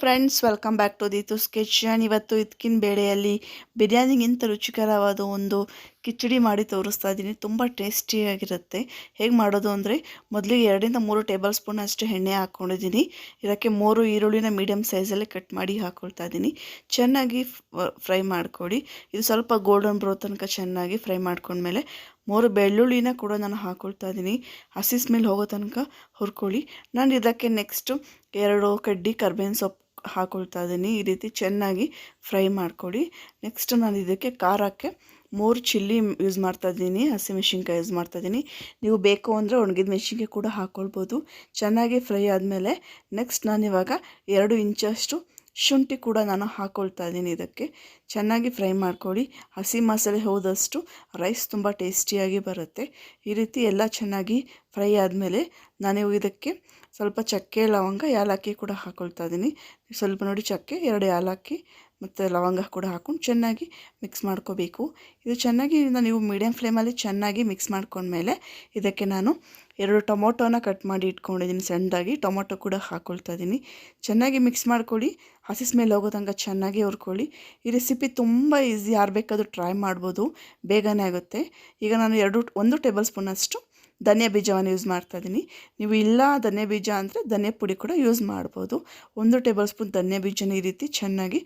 Friends welcome back to sketch kitchen ಇವತ್ತು ಇದಕ್ಕಿನ ಬೇಳೆಯಲ್ಲಿ ಬಿರಿಯಾನಿಗಿಂತ ರುಚಿಕರವಾದ ಒಂದು ಕಿಚಡಿ ಮಾಡಿ ತೋರಿಸ್ತಾ ಇದ್ದೀನಿ. ತುಂಬ ಟೇಸ್ಟಿಯಾಗಿರುತ್ತೆ ಹೇಗೆ ಮಾಡೋದು ಅಂದರೆ, ಮೊದಲಿಗೆ ಎರಡರಿಂದ ಮೂರು ಟೇಬಲ್ ಸ್ಪೂನ್ ಅಷ್ಟು ಎಣ್ಣೆ ಹಾಕ್ಕೊಂಡಿದ್ದೀನಿ ಇದಕ್ಕೆ ಮೂರು ಈರುಳ್ಳಿನ ಮೀಡಿಯಮ್ ಸೈಜಲ್ಲಿ ಕಟ್ ಮಾಡಿ ಹಾಕ್ಕೊಳ್ತಾ ಇದ್ದೀನಿ. ಚೆನ್ನಾಗಿ ಫ್ರೈ ಮಾಡ್ಕೊಳ್ಳಿ ಇದು ಸ್ವಲ್ಪ ಗೋಲ್ಡನ್ ಬ್ರೋ ತನಕ ಚೆನ್ನಾಗಿ ಫ್ರೈ ಮಾಡ್ಕೊಂಡ್ಮೇಲೆ ಮೂರು ಬೆಳ್ಳುಳ್ಳಿನ ಕೂಡ ನಾನು ಹಾಕ್ಕೊಳ್ತಾ ಇದ್ದೀನಿ. ಹಸಿ ಸ್ಮೆಲ್ ಹೋಗೋ ತನಕ ಹುರ್ಕೊಳ್ಳಿ. ನಾನು ಇದಕ್ಕೆ ನೆಕ್ಸ್ಟು ಎರಡು ಕಡ್ಡಿ ಕರ್ಬೇವಿನ ಸೊಪ್ಪು ಹಾಕ್ಕೊಳ್ತಾ ಇದ್ದೀನಿ. ಈ ರೀತಿ ಚೆನ್ನಾಗಿ ಫ್ರೈ ಮಾಡ್ಕೊಳ್ಳಿ ನೆಕ್ಸ್ಟ್ ನಾನು ಇದಕ್ಕೆ ಖಾರಕ್ಕೆ ಮೂರು ಚಿಲ್ಲಿ ಯೂಸ್ ಮಾಡ್ತಾ ಇದ್ದೀನಿ. ಹಸಿಮೆಣ್ಸಿನ್ಕಾಯಿ ಯೂಸ್ ಮಾಡ್ತಾ ಇದ್ದೀನಿ. ನೀವು ಬೇಕು ಅಂದರೆ ಒಣಗಿದ ಮೆಣಸಿನ್ಕಾಯಿ ಕೂಡ ಹಾಕ್ಕೊಳ್ಬೋದು ಚೆನ್ನಾಗಿ ಫ್ರೈ ಆದಮೇಲೆ ನೆಕ್ಸ್ಟ್ ನಾನಿವಾಗ ಎರಡು ಇಂಚಷ್ಟು ಶುಂಠಿ ಕೂಡ ನಾನು ಹಾಕ್ಕೊಳ್ತಾ ಇದ್ದೀನಿ ಇದಕ್ಕೆ. ಚೆನ್ನಾಗಿ ಫ್ರೈ ಮಾಡ್ಕೊಳ್ಳಿ. ಹಸಿ ಮಸಾಲೆ ಹೋದಷ್ಟು ರೈಸ್ ತುಂಬ ಟೇಸ್ಟಿಯಾಗಿ ಬರುತ್ತೆ. ಈ ರೀತಿ ಎಲ್ಲ ಚೆನ್ನಾಗಿ ಫ್ರೈ ಆದಮೇಲೆ ನಾನು ಇದಕ್ಕೆ ಸ್ವಲ್ಪ ಚಕ್ಕೆ ಲವಂಗ ಏಲಕ್ಕಿ ಕೂಡ ಹಾಕ್ಕೊಳ್ತಾ ಇದ್ದೀನಿ. ಸ್ವಲ್ಪ ನೋಡಿ ಚಕ್ಕೆ, ಎರಡು ಏಲಕ್ಕಿ ಮತ್ತು ಲವಂಗ ಕೂಡ ಹಾಕ್ಕೊಂಡು ಚೆನ್ನಾಗಿ ಮಿಕ್ಸ್ ಮಾಡ್ಕೋಬೇಕು. ಇದು ಚೆನ್ನಾಗಿ ನೀವು ಮೀಡಿಯಮ್ ಫ್ಲೇಮಲ್ಲಿ ಚೆನ್ನಾಗಿ ಮಿಕ್ಸ್ ಮಾಡ್ಕೊಂಡ್ಮೇಲೆ ಇದಕ್ಕೆ ನಾನು ಎರಡು ಟೊಮೊಟೊನ ಕಟ್ ಮಾಡಿ ಇಟ್ಕೊಂಡಿದ್ದೀನಿ, ಸಣ್ಣದಾಗಿ. ಟೊಮೊಟೊ ಕೂಡ ಹಾಕ್ಕೊಳ್ತಾ ಇದ್ದೀನಿ ಚೆನ್ನಾಗಿ ಮಿಕ್ಸ್ ಮಾಡ್ಕೊಳ್ಳಿ. ಹಸಿ ಸ್ಮೆಲ್ ಹೋಗೋ ತನಕ ಚೆನ್ನಾಗಿ ಹುರ್ಕೊಳ್ಳಿ. ಈ ರೆಸಿಪಿ ತುಂಬ ಈಸಿ ಯಾರು ಬೇಕಾದರೂ ಟ್ರೈ ಮಾಡ್ಬೋದು. ಬೇಗನೆ ಆಗುತ್ತೆ. ಈಗ ನಾನು ಎರಡು, ಒಂದು ಟೇಬಲ್ ಸ್ಪೂನಷ್ಟು ಧನಿಯಾ ಬೀಜವನ್ನು ಯೂಸ್ ಮಾಡ್ತಾ ಇದ್ದೀನಿ ನೀವು ಇಲ್ಲ ಧನಿಯಾ ಬೀಜ ಅಂದರೆ ಧನಿಯಾ ಪುಡಿ ಕೂಡ ಯೂಸ್ ಮಾಡ್ಬೋದು. ಒಂದು ಟೇಬಲ್ ಸ್ಪೂನ್ ಧನಿಯಾ ಬೀಜನ ಈ ರೀತಿ ಚೆನ್ನಾಗಿ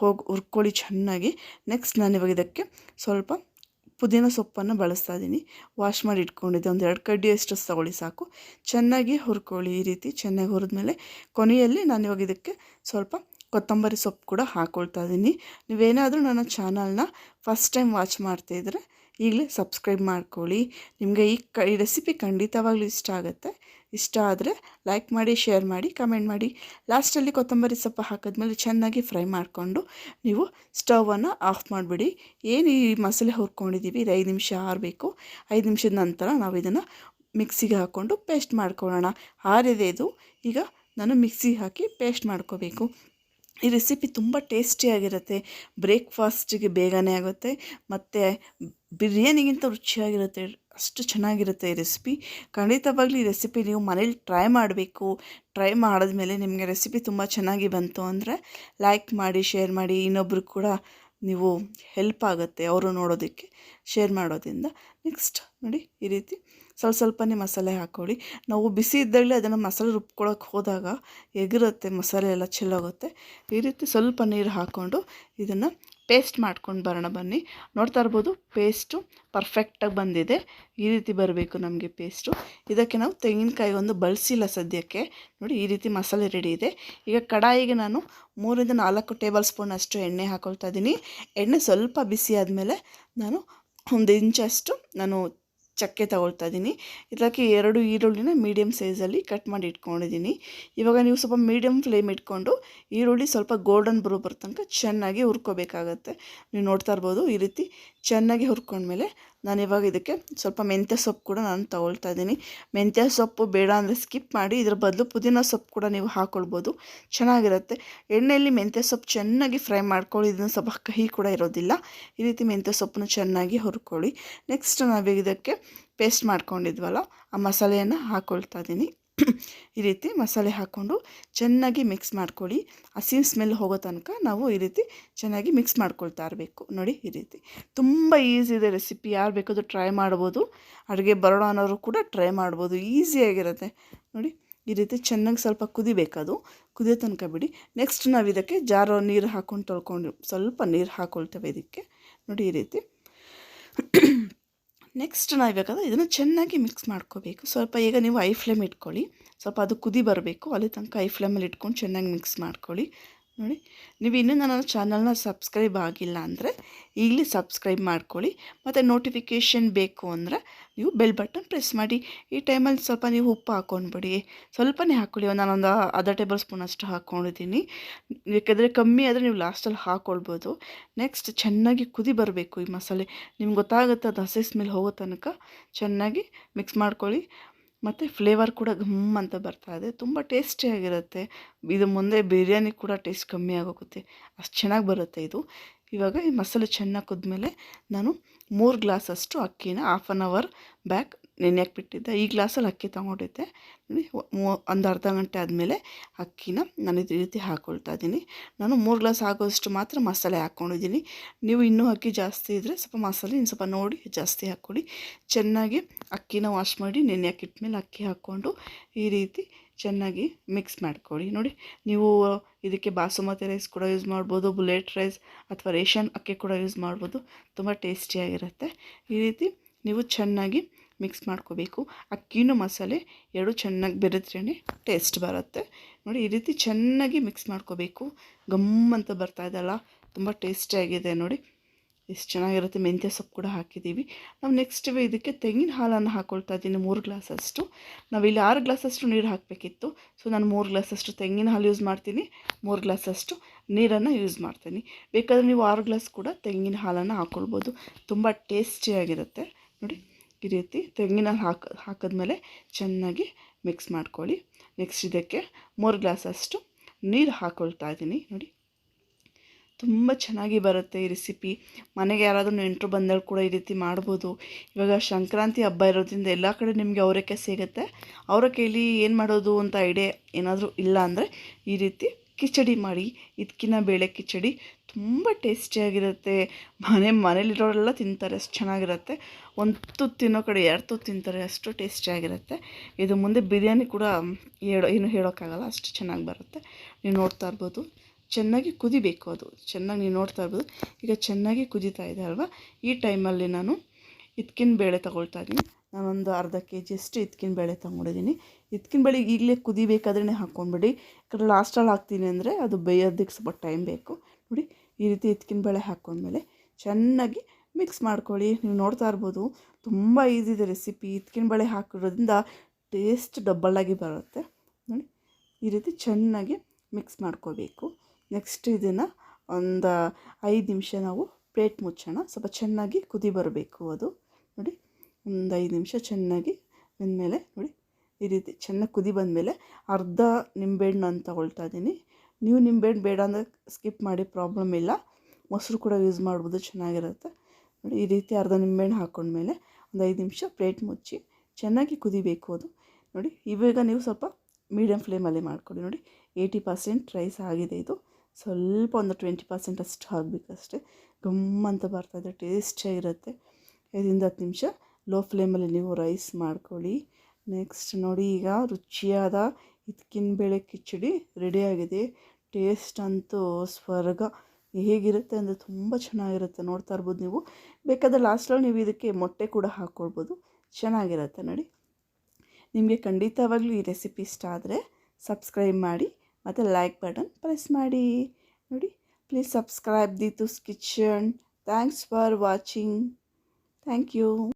ಹೋಗಿ ಹುರ್ಕೊಳ್ಳಿ ಚೆನ್ನಾಗಿ. ನೆಕ್ಸ್ಟ್ ನಾನು ಇವಾಗ ಇದಕ್ಕೆ ಸ್ವಲ್ಪ ಪುದೀನ ಸೊಪ್ಪನ್ನು ಬಳಸ್ತಾ ಇದ್ದೀನಿ ವಾಶ್ ಮಾಡಿ ಇಟ್ಕೊಂಡಿದ್ದೆ. ಒಂದು ಎರಡು ಕಡ್ಡಿ ಎಷ್ಟು ತಗೊಳ್ಳಿ ಸಾಕು. ಚೆನ್ನಾಗಿ ಹುರ್ಕೊಳ್ಳಿ ಈ ರೀತಿ ಚೆನ್ನಾಗಿ ಹುರಿದ್ಮೇಲೆ ಕೊನೆಯಲ್ಲಿ ನಾನು ಇವಾಗ ಇದಕ್ಕೆ ಸ್ವಲ್ಪ ಕೊತ್ತಂಬರಿ ಸೊಪ್ಪು ಕೂಡ ಹಾಕ್ಕೊಳ್ತಾ ಇದ್ದೀನಿ ನೀವೇನಾದರೂ ನನ್ನ ಚಾನಲ್ನ ಫಸ್ಟ್ ಟೈಮ್ ವಾಚ್ ಮಾಡ್ತಾಯಿದ್ರೆ ಈಗಲೇ ಸಬ್ಸ್ಕ್ರೈಬ್ ಮಾಡ್ಕೊಳ್ಳಿ. ನಿಮಗೆ ಈ ಕ, ಈ ರೆಸಿಪಿ ಖಂಡಿತವಾಗ್ಲೂ ಇಷ್ಟ ಆಗುತ್ತೆ. ಇಷ್ಟ ಆದರೆ ಲೈಕ್ ಮಾಡಿ ಶೇರ್ ಮಾಡಿ ಕಮೆಂಟ್ ಮಾಡಿ. ಲಾಸ್ಟಲ್ಲಿ ಕೊತ್ತಂಬರಿ ಸೊಪ್ಪು ಹಾಕಿದ್ಮೇಲೆ ಚೆನ್ನಾಗಿ ಫ್ರೈ ಮಾಡಿಕೊಂಡು ನೀವು ಸ್ಟವನ್ನು ಆಫ್ ಮಾಡಿಬಿಡಿ. ಏನು ಈ ಮಸಾಲೆ ಹುರ್ಕೊಂಡಿದ್ದೀವಿ ಇದು ಐದು ನಿಮಿಷ ಆರಬೇಕು. ಐದು ನಿಮಿಷದ ನಂತರ ನಾವು ಇದನ್ನು ಮಿಕ್ಸಿಗೆ ಹಾಕ್ಕೊಂಡು ಪೇಸ್ಟ್ ಮಾಡ್ಕೊಳ್ಳೋಣ. ಆರಿದೆ ಇದು. ಈಗ ನಾನು ಮಿಕ್ಸಿಗೆ ಹಾಕಿ ಪೇಸ್ಟ್ ಮಾಡ್ಕೋಬೇಕು. ಈ ರೆಸಿಪಿ ತುಂಬ ಟೇಸ್ಟಿಯಾಗಿರುತ್ತೆ ಬ್ರೇಕ್ಫಾಸ್ಟಿಗೆ ಬೇಗನೆ ಆಗುತ್ತೆ. ಮತ್ತು ಬಿರಿಯಾನಿಗಿಂತ ರುಚಿಯಾಗಿರುತ್ತೆ. ಅಷ್ಟು ಚೆನ್ನಾಗಿರುತ್ತೆ ಈ ರೆಸಿಪಿ ಖಂಡಿತವಾಗ್ಲೂ ಈ ರೆಸಿಪಿ ನೀವು ಮನೇಲಿ ಟ್ರೈ ಮಾಡಬೇಕು. ಟ್ರೈ ಮಾಡಿದ್ಮೇಲೆ ನಿಮಗೆ ರೆಸಿಪಿ ತುಂಬ ಚೆನ್ನಾಗಿ ಬಂತು ಅಂದರೆ ಲೈಕ್ ಮಾಡಿ ಶೇರ್ ಮಾಡಿ. ಇನ್ನೊಬ್ರು ಕೂಡ ನೀವು ಹೆಲ್ಪ್ ಆಗುತ್ತೆ. ಅವರು ನೋಡೋದಕ್ಕೆ ಶೇರ್ ಮಾಡೋದ್ರಿಂದ. ನೆಕ್ಸ್ಟ್ ನೋಡಿ ಈ ರೀತಿ. ಸ್ವಲ್ಪ ಸ್ವಲ್ಪನೇ ಮಸಾಲೆ ಹಾಕ್ಕೊಳ್ಳಿ ನಾವು ಬಿಸಿ ಇದ್ದಾಗಲೇ ಅದನ್ನು ಮಸಾಲೆ ರುಬ್ಕೊಳ್ಳೋಕೆ ಹೋದಾಗ ಎಗಿರುತ್ತೆ ಮಸಾಲೆ ಎಲ್ಲ ಚೆಲ್ಲೋಗುತ್ತೆ. ಈ ರೀತಿ ಸ್ವಲ್ಪ ನೀರು ಹಾಕ್ಕೊಂಡು ಇದನ್ನು ಪೇಸ್ಟ್ ಮಾಡ್ಕೊಂಡು ಬರೋಣ ಬನ್ನಿ. ನೋಡ್ತಾ ಇರ್ಬೋದು ಪೇಸ್ಟು ಪರ್ಫೆಕ್ಟಾಗಿ ಬಂದಿದೆ. ಈ ರೀತಿ ಬರಬೇಕು ನಮಗೆ ಪೇಸ್ಟು. ಇದಕ್ಕೆ ನಾವು ತೆಂಗಿನಕಾಯಿ ಒಂದು ಬಳಸಿಲ್ಲ ಸದ್ಯಕ್ಕೆ. ನೋಡಿ ಈ ರೀತಿ ಮಸಾಲೆ ರೆಡಿ ಇದೆ. ಈಗ ಕಡಾಯಿಗೆ ನಾನು ಮೂರಿಂದ ನಾಲ್ಕು ಟೇಬಲ್ ಸ್ಪೂನ್ ಅಷ್ಟು ಎಣ್ಣೆ ಹಾಕೊಳ್ತಾ ಇದ್ದೀನಿ. ಎಣ್ಣೆ ಸ್ವಲ್ಪ ಬಿಸಿ ಆದಮೇಲೆ ನಾನು ಒಂದು ಇಂಚಷ್ಟು ನಾನು ಚಕ್ಕೆ ತಗೊಳ್ತಾ ಇದ್ದೀನಿ. ಇದಕ್ಕೆ ಎರಡು ಈರುಳ್ಳಿನ ಮೀಡಿಯಮ್ ಸೈಜಲ್ಲಿ ಕಟ್ ಮಾಡಿ ಇಟ್ಕೊಂಡಿದ್ದೀನಿ. ಇವಾಗ ನೀವು ಸ್ವಲ್ಪ ಮೀಡಿಯಮ್ ಫ್ಲೇಮ್ ಇಟ್ಕೊಂಡು ಈರುಳ್ಳಿ ಸ್ವಲ್ಪ ಗೋಲ್ಡನ್ ಬರೋ ಬರೋ ತನಕ ಚೆನ್ನಾಗಿ ಹುರ್ಕೋಬೇಕಾಗತ್ತೆ. ನೀವು ನೋಡ್ತಾ ಇರ್ಬೋದು ಈ ರೀತಿ ಚೆನ್ನಾಗಿ ಹುರ್ಕೊಂಡ್ಮೇಲೆ ನಾನು ಇವಾಗ ಇದಕ್ಕೆ ಸ್ವಲ್ಪ ಮೆಂತ್ಯ ಸೊಪ್ಪು ಕೂಡ ನಾನು ತಗೊಳ್ತಾ ಇದ್ದೀನಿ. ಮೆಂತ್ಯ ಸೊಪ್ಪು ಬೇಡ ಅಂದರೆ ಸ್ಕಿಪ್ ಮಾಡಿ, ಇದ್ರ ಬದಲು ಪುದೀನ ಸೊಪ್ಪು ಕೂಡ ನೀವು ಹಾಕ್ಕೊಳ್ಬೋದು ಚೆನ್ನಾಗಿರುತ್ತೆ. ಎಣ್ಣೆಯಲ್ಲಿ ಮೆಂತ್ಯ ಸೊಪ್ಪು ಚೆನ್ನಾಗಿ ಫ್ರೈ ಮಾಡ್ಕೊಳ್ಳಿ, ಇದನ್ನು ಸ್ವಲ್ಪ ಕಹಿ ಕೂಡ ಇರೋದಿಲ್ಲ. ಈ ರೀತಿ ಮೆಂತ್ಯ ಸೊಪ್ಪನ್ನು ಚೆನ್ನಾಗಿ ಹುರ್ಕೊಳ್ಳಿ. ನೆಕ್ಸ್ಟ್ ನಾವೀಗ ಇದಕ್ಕೆ ಪೇಸ್ಟ್ ಮಾಡ್ಕೊಂಡಿದ್ವಲ್ಲ, ಆ ಮಸಾಲೆಯನ್ನು ಹಾಕ್ಕೊಳ್ತಾ ಇದ್ದೀನಿ. ಈ ರೀತಿ ಮಸಾಲೆ ಹಾಕ್ಕೊಂಡು ಚೆನ್ನಾಗಿ ಮಿಕ್ಸ್ ಮಾಡ್ಕೊಳ್ಳಿ. ಹಸಿ ಸ್ಮೆಲ್ ಹೋಗೋ ತನಕ ನಾವು ಈ ರೀತಿ ಚೆನ್ನಾಗಿ ಮಿಕ್ಸ್ ಮಾಡ್ಕೊಳ್ತಾ ಇರಬೇಕು. ನೋಡಿ ಈ ರೀತಿ. ತುಂಬ ಈಸಿ ಇದೆ ರೆಸಿಪಿ ಯಾರು ಬೇಕಾದರೂ ಟ್ರೈ ಮಾಡ್ಬೋದು. ಅಡುಗೆ ಬರೋಣ ಅನ್ನೋರು ಕೂಡ ಟ್ರೈ ಮಾಡ್ಬೋದು. ಈಸಿಯಾಗಿರುತ್ತೆ ನೋಡಿ ಈ ರೀತಿ ಚೆನ್ನಾಗಿ ಸ್ವಲ್ಪ ಕುದಿಬೇಕದು ಕುದಿಯೋ ತನಕ ಬಿಡಿ. ನೆಕ್ಸ್ಟ್ ನಾವು ಇದಕ್ಕೆ ಜಾರೋ ನೀರು ಹಾಕ್ಕೊಂಡು ತೊಳ್ಕೊಂಡು ಸ್ವಲ್ಪ ನೀರು ಹಾಕ್ಕೊಳ್ತೇವೆ ಇದಕ್ಕೆ. ನೋಡಿ ಈ ರೀತಿ. ನೆಕ್ಸ್ಟ್ ನಾವು ಇವಾಗ ಇದನ್ನು ಚೆನ್ನಾಗಿ ಮಿಕ್ಸ್ ಮಾಡ್ಕೋಬೇಕು. ಸ್ವಲ್ಪ ಈಗ ನೀವು ಐ ಫ್ಲೇಮ್ ಇಟ್ಕೊಳ್ಳಿ. ಸ್ವಲ್ಪ ಅದು ಕುದಿ ಬರಬೇಕು. ಅಲ್ಲಿ ತನಕ ಐ ಫ್ಲೇಮಲ್ಲಿ ಇಟ್ಕೊಂಡು ಚೆನ್ನಾಗಿ ಮಿಕ್ಸ್ ಮಾಡ್ಕೊಳ್ಳಿ. ನೋಡಿ, ನೀವು ಇನ್ನೂ ನನ್ನ ಚಾನಲ್ನ ಸಬ್ಸ್ಕ್ರೈಬ್ ಆಗಿಲ್ಲ ಅಂದರೆ ಈಗಲೇ ಸಬ್ಸ್ಕ್ರೈಬ್ ಮಾಡ್ಕೊಳ್ಳಿ. ಮತ್ತು ನೋಟಿಫಿಕೇಷನ್ ಬೇಕು ಅಂದರೆ ನೀವು ಬೆಲ್ ಬಟನ್ ಪ್ರೆಸ್ ಮಾಡಿ. ಈ ಟೈಮಲ್ಲಿ ಸ್ವಲ್ಪ ನೀವು ಉಪ್ಪು ಹಾಕ್ಕೊಂಡ್ಬಿಡಿ ಸ್ವಲ್ಪನೇ ಹಾಕ್ಕೊಳ್ಳಿ. ನಾನೊಂದು ಅರ್ಧ ಟೇಬಲ್ ಸ್ಪೂನ್ ಅಷ್ಟು ಹಾಕ್ಕೊಂಡಿದ್ದೀನಿ ಯಾಕೆಂದರೆ ಕಮ್ಮಿ ಆದರೆ ನೀವು ಲಾಸ್ಟಲ್ಲಿ ಹಾಕ್ಕೊಳ್ಬೋದು ನೆಕ್ಸ್ಟ್ ಚೆನ್ನಾಗಿ ಕುದಿ ಬರಬೇಕು ಈ ಮಸಾಲೆ. ನಿಮ್ಗೆ ಗೊತ್ತಾಗುತ್ತೆ ಅದು ಹಸಿ ಸ್ಮೆಲ್ ಹೋಗೋ ತನಕ ಚೆನ್ನಾಗಿ ಮಿಕ್ಸ್ ಮಾಡ್ಕೊಳ್ಳಿ. ಮತ್ತು ಫ್ಲೇವರ್ ಕೂಡ ಘಮ್ ಅಂತ ಬರ್ತಾ ಇದೆ. ತುಂಬ ಟೇಸ್ಟಿಯಾಗಿರುತ್ತೆ ಇದು ಮುಂದೆ ಬಿರಿಯಾನಿ ಕೂಡ ಟೇಸ್ಟ್ ಕಮ್ಮಿ ಆಗೋಗುತ್ತೆ. ಅಷ್ಟು ಚೆನ್ನಾಗಿ ಬರುತ್ತೆ ಇದು. ಇವಾಗ ಈ ಮಸಾಲೆ ಚೆನ್ನಾಗಿ ಕುದ್ಮೇಲೆ ನಾನು ಮೂರು ಗ್ಲಾಸಷ್ಟು ಅಕ್ಕಿನ ಹಾಫ್ ಆನ್ ಅವರ್ ಬ್ಯಾಕ್ ನೆನೆಯಕ್ಕೆ ಬಿಟ್ಟಿದ್ದೆ. ಈ ಗ್ಲಾಸಲ್ಲಿ ಅಕ್ಕಿ ತೊಗೊಂಡಿದ್ದೆ. ಒಂದು ಅರ್ಧ ಗಂಟೆ ಆದಮೇಲೆ ಅಕ್ಕಿನ ನಾನು ಇದೇ ರೀತಿ ಹಾಕ್ಕೊಳ್ತಾ ಇದ್ದೀನಿ. ನಾನು ಮೂರು ಗ್ಲಾಸ್ ಆಗೋಷ್ಟು ಮಾತ್ರ ಮಸಾಲೆ ಹಾಕ್ಕೊಂಡಿದ್ದೀನಿ. ನೀವು ಇನ್ನೂ ಅಕ್ಕಿ ಜಾಸ್ತಿ ಇದ್ದರೆ ಸ್ವಲ್ಪ ಮಸಾಲೆ ಇನ್ನು ಸ್ವಲ್ಪ ನೋಡಿ ಜಾಸ್ತಿ ಹಾಕ್ಕೊಳ್ಳಿ ಚೆನ್ನಾಗಿ ಅಕ್ಕಿನ ವಾಶ್ ಮಾಡಿ ನೆನೆಯಕ್ಕೆ ಇಟ್ಮೇಲೆ ಅಕ್ಕಿ ಹಾಕ್ಕೊಂಡು ಈ ರೀತಿ ಚೆನ್ನಾಗಿ ಮಿಕ್ಸ್ ಮಾಡ್ಕೊಳ್ಳಿ ನೋಡಿ, ನೀವು ಇದಕ್ಕೆ ಬಾಸುಮತಿ ರೈಸ್ ಕೂಡ ಯೂಸ್ ಮಾಡ್ಬೋದು ಬುಲೆಟ್ ರೈಸ್ ಅಥವಾ ರೇಷನ್ ಅಕ್ಕಿ ಕೂಡ ಯೂಸ್ ಮಾಡ್ಬೋದು. ತುಂಬ ಟೇಸ್ಟಿಯಾಗಿರುತ್ತೆ ಈ ರೀತಿ ನೀವು ಚೆನ್ನಾಗಿ ಮಿಕ್ಸ್ ಮಾಡ್ಕೋಬೇಕು. ಅಕ್ಕಿನೂ ಮಸಾಲೆ, ಎರಡು ಚೆನ್ನಾಗಿ ಬೆರೆದ್ರೇ ಟೇಸ್ಟ್ ಬರುತ್ತೆ. ನೋಡಿ, ಈ ರೀತಿ ಚೆನ್ನಾಗಿ ಮಿಕ್ಸ್ ಮಾಡ್ಕೋಬೇಕು. ಗಮ್ ಅಂತ ಬರ್ತಾ ಇದೆಲ್ಲ ತುಂಬ ಟೇಸ್ಟಿಯಾಗಿದೆ ನೋಡಿ. ಎಷ್ಟು ಚೆನ್ನಾಗಿರುತ್ತೆ, ಮೆಂತ್ಯ ಸೊಪ್ಪು ಕೂಡ ಹಾಕಿದ್ದೀವಿ. ನಾವು ನೆಕ್ಸ್ಟ್ ಇದಕ್ಕೆ ತೆಂಗಿನ ಹಾಲನ್ನು ಹಾಕ್ಕೊಳ್ತಾ ಇದ್ದೀನಿ, ಮೂರು ಗ್ಲಾಸಷ್ಟು. ನಾವಿಲ್ಲಿ ಆರು ಗ್ಲಾಸಷ್ಟು ನೀರು ಹಾಕಬೇಕಿತ್ತು. ಸೊ ನಾನು ಮೂರು ಗ್ಲಾಸಷ್ಟು ತೆಂಗಿನ ಹಾಲು ಯೂಸ್ ಮಾಡ್ತೀನಿ. ಮೂರು ಗ್ಲಾಸಷ್ಟು ನೀರನ್ನು ಯೂಸ್ ಮಾಡ್ತೀನಿ. ಬೇಕಾದರೆ ನೀವು ಆರು ಗ್ಲಾಸ್ ಕೂಡ ತೆಂಗಿನ ಹಾಲನ್ನು ಹಾಕ್ಕೊಳ್ಬೋದು ತುಂಬ ಟೇಸ್ಟಿಯಾಗಿರುತ್ತೆ ನೋಡಿ. ಈ ರೀತಿ ತೆಂಗಿನ ಹಾಕಿ, ಹಾಕಿದ್ಮೇಲೆ ಚೆನ್ನಾಗಿ ಮಿಕ್ಸ್ ಮಾಡ್ಕೊಳ್ಳಿ. ನೆಕ್ಸ್ಟ್ ಇದಕ್ಕೆ ಮೂರು ಗ್ಲಾಸಷ್ಟು ನೀರು ಹಾಕ್ಕೊಳ್ತಾ ಇದ್ದೀನಿ. ನೋಡಿ. ತುಂಬ ಚೆನ್ನಾಗಿ ಬರುತ್ತೆ ಈ ರೆಸಿಪಿ ಮನೆಗೆ ಯಾರಾದರೂ ನೆಂಟರು ಬಂದಾಗ ಕೂಡ ಈ ರೀತಿ ಮಾಡ್ಬೋದು. ಇವಾಗ ಸಂಕ್ರಾಂತಿ ಹಬ್ಬ ಇರೋದ್ರಿಂದ ಎಲ್ಲ ಕಡೆ ನಿಮಗೆ ಅವರೇಕೆ ಸಿಗುತ್ತೆ. ಅವರೆಕಾಯಲ್ಲಿ ಏನು ಮಾಡೋದು ಅಂತ ಐಡಿಯಾ ಏನಾದರೂ ಇಲ್ಲ ಅಂದರೆ ಈ ರೀತಿ ಕಿಚಡಿ ಮಾಡಿ. ಇದಕ್ಕಿನ ಬೇಳೆ ಕಿಚಡಿ ತುಂಬ ಟೇಸ್ಟಿಯಾಗಿರುತ್ತೆ. ಮನೆ, ಮನೇಲಿರೋರೆಲ್ಲ ತಿಂತಾರೆ, ಅಷ್ಟು ಚೆನ್ನಾಗಿರುತ್ತೆ. ಒಂದು ತುತ್ತು ತಿನ್ನೋ ಕಡೆ ಎರಡು ತುತ್ತು ತಿಂತಾರೆ, ಅಷ್ಟು ಟೇಸ್ಟಿಯಾಗಿರುತ್ತೆ. ಇದು ಮುಂದೆ ಬಿರಿಯಾನಿ ಕೂಡ ಹೇಳೋ ಏನು ಹೇಳೋಕ್ಕಾಗಲ್ಲ, ಅಷ್ಟು ಚೆನ್ನಾಗಿ ಬರುತ್ತೆ. ನೀವು ನೋಡ್ತಾ ಇರ್ಬೋದು. ಚೆನ್ನಾಗಿ ಕುದಿಬೇಕು ಅದು. ಚೆನ್ನಾಗಿ ನೀವು ನೋಡ್ತಾ ಇರ್ಬೋದು. ಈಗ ಚೆನ್ನಾಗಿ ಕುದೀತಾ ಇದೆ ಅಲ್ವಾ? ಈ ಟೈಮಲ್ಲಿ ನಾನು ಇದ್ಕಿನ ಬೇಳೆ ತಗೊಳ್ತಾ ಇದ್ದೀನಿ. ನಾನೊಂದು ಅರ್ಧ ಕೆ ಜಿಯಷ್ಟು ಇದ್ಕಿನ ಬೇಳೆ ತೊಗೊಂಡಿದ್ದೀನಿ. ಇದ್ಕಿನ ಬೇಳೆ ಈಗಲೇ ಕುದಿಬೇಕಾದ್ರೇ ಹಾಕ್ಕೊಂಬಿಡಿ ಕಡೆ ಲಾಸ್ಟಲ್ಲಿ ಹಾಕ್ತೀನಿ ಅಂದರೆ ಅದು ಬೇಯೋದಕ್ಕೆ ಸ್ವಲ್ಪ ಟೈಮ್ ಬೇಕು. ನೋಡಿ ಈ ರೀತಿ ಇದ್ಕಿನ ಬೇಳೆ ಹಾಕ್ಕೊಂಡ್ಮೇಲೆ ಚೆನ್ನಾಗಿ ಮಿಕ್ಸ್ ಮಾಡ್ಕೊಳ್ಳಿ. ನೀವು ನೋಡ್ತಾ ಇರ್ಬೋದು, ತುಂಬ ಈಸಿ ಇದೆ ರೆಸಿಪಿ ಇದ್ಕಿನ ಬಳೆ ಹಾಕಿರೋದ್ರಿಂದ ಟೇಸ್ಟ್ ಡಬ್ಬಲ್ಲಾಗಿ ಬರುತ್ತೆ. ನೋಡಿ, ಈ ರೀತಿ ಚೆನ್ನಾಗಿ ಮಿಕ್ಸ್ ಮಾಡ್ಕೋಬೇಕು. ನೆಕ್ಸ್ಟ್ ಇದನ್ನು ಒಂದು ಐದು ನಿಮಿಷ ನಾವು ಪ್ಲೇಟ್ ಮುಚ್ಚೋಣ. ಸ್ವಲ್ಪ ಚೆನ್ನಾಗಿ ಕುದಿ ಬರಬೇಕು ಅದು. ನೋಡಿ, ಒಂದು ಐದು ನಿಮಿಷ ಚೆನ್ನಾಗಿ ಬಂದಮೇಲೆ ನೋಡಿ, ಈ ರೀತಿ ಚೆನ್ನಾಗಿ ಕುದಿ ಬಂದಮೇಲೆ ಅರ್ಧ ನಿಂಬೆಹಣ್ಣು ತಗೊಳ್ತಾ ಇದ್ದೀನಿ. ನೀವು ನಿಂಬೆಹಣ್ಣು ಬೇಡ ಅಂದರೆ ಸ್ಕಿಪ್ ಮಾಡಿ ಪ್ರಾಬ್ಲಮ್ ಇಲ್ಲ. ಮೊಸರು ಕೂಡ ಯೂಸ್ ಮಾಡ್ಬೋದು, ಚೆನ್ನಾಗಿರುತ್ತೆ. ನೋಡಿ, ಈ ರೀತಿ ಅರ್ಧ ನಿಂಬೆಹಣ್ಣು ಹಾಕ್ಕೊಂಡ್ಮೇಲೆ ಒಂದು ಐದು ನಿಮಿಷ ಪ್ಲೇಟ್ ಮುಚ್ಚಿ ಚೆನ್ನಾಗಿ ಕುದಿಬೇಕು ಅದು. ನೋಡಿ, ಇವಾಗ ನೀವು ಸ್ವಲ್ಪ ಮೀಡಿಯಮ್ ಫ್ಲೇಮಲ್ಲಿ ಮಾಡ್ಕೊಳ್ಳಿ. ನೋಡಿ ಏಯ್ಟಿ ಪರ್ಸೆಂಟ್ ರೈಸ್ ಆಗಿದೆ ಇದು. ಸ್ವಲ್ಪ ಒಂದು ಟ್ವೆಂಟಿ ಪರ್ಸೆಂಟ್ ಅಷ್ಟು ಅಷ್ಟೇ ಗಮ್ ಅಂತ ಬರ್ತಾಯಿದೆ ಟೇಸ್ಟಿಯಾಗಿರುತ್ತೆ ಐದರಿಂದ ಹತ್ತು ನಿಮಿಷ ಲೋ ಫ್ಲೇಮಲ್ಲಿ ನೀವು ರೈಸ್ ಮಾಡ್ಕೊಳ್ಳಿ. ನೆಕ್ಸ್ಟ್ ನೋಡಿ, ಈಗ ರುಚಿಯಾದ ಇದಕ್ಕಿನ ಬೇಳೆ ಕಿಚಡಿ ರೆಡಿಯಾಗಿದೆ ಟೇಸ್ಟ್ ಅಂತೂ ಸ್ವರ್ಗ. ಹೇಗಿರುತ್ತೆ ಅಂದರೆ ತುಂಬ ಚೆನ್ನಾಗಿರುತ್ತೆ. ನೋಡ್ತಾ ಇರ್ಬೋದು ನೀವು. ಬೇಕಾದರೆ ಲಾಸ್ಟಲ್ಲಿ ನೀವು ಇದಕ್ಕೆ ಮೊಟ್ಟೆ ಕೂಡ ಹಾಕ್ಕೊಳ್ಬೋದು ಚೆನ್ನಾಗಿರುತ್ತೆ ನೋಡಿ. ನಿಮಗೆ ಖಂಡಿತವಾಗ್ಲೂ ಈ ರೆಸಿಪಿ ಇಷ್ಟ ಆದರೆ ಸಬ್ಸ್ಕ್ರೈಬ್ ಮಾಡಿ, ಮತ್ತು ಲೈಕ್ ಬಟನ್ ಪ್ರೆಸ್ ಮಾಡಿ. ನೋಡಿ please subscribe the ತುಸ್ kitchen thanks for watching thank you